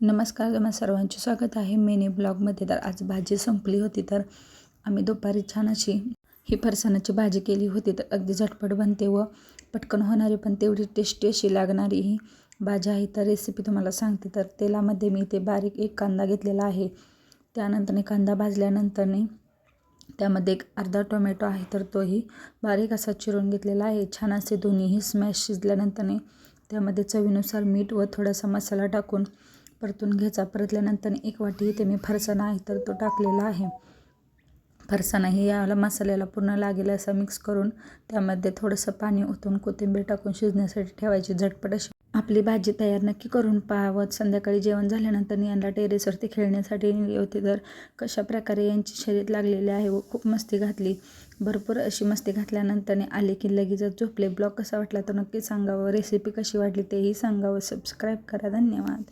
नमस्कार तुम्हा सर्वांचे स्वागत आहे मेने ब्लॉगमध्ये. तर आज भाजी संपली होती तर आम्ही दुपारी छान अशी ही फरसाणाची भाजी केली होती. तर अगदी झटपट बनते व पटकन होणारी पण तेवढी टेस्टी अशी लागणारी ही भाजी आहे. तर रेसिपी तुम्हाला सांगते. तर तेलामध्ये मी ते बारीक एक कांदा घेतलेला आहे. त्यानंतरने कांदा भाजल्यानंतरने त्यामध्ये एक अर्धा टोमॅटो आहे. तर तोही बारीक असा चिरून घेतलेला आहे. छान असे दोन्हीही स्मॅश शिजल्यानंतरने त्यामध्ये चवीनुसार मीठ व थोडासा मसाला टाकून परतून घ्यायचा परतल्यानंतर एक वाटी इथे मी फरसाणा आहे तर तो टाकलेला आहे. फरसाणा हे याला मसाल्याला पूर्ण लागेल असा मिक्स करून त्यामध्ये थोडंसं पाणी ओतून कोथिंबीर टाकून शिजण्यासाठी ठेवायची. झटपट अशी आपली भाजी तयार नक्की करून पाहावं. संध्याकाळी जेवण झाल्यानंतर यांना टेरेसवरती खेळण्यासाठी नेली होती तर कशा प्रकारे यांची शरीर लागलेली आहे व खूप मस्ती घातली. भरपूर अशी मस्ती घातल्यानंतर आले की लगेचच झोपले. ब्लॉग कसा वाटला तर नक्की सांगावं. रेसिपी कशी वाटली तेही सांगावं. सबस्क्राईब करा. धन्यवाद.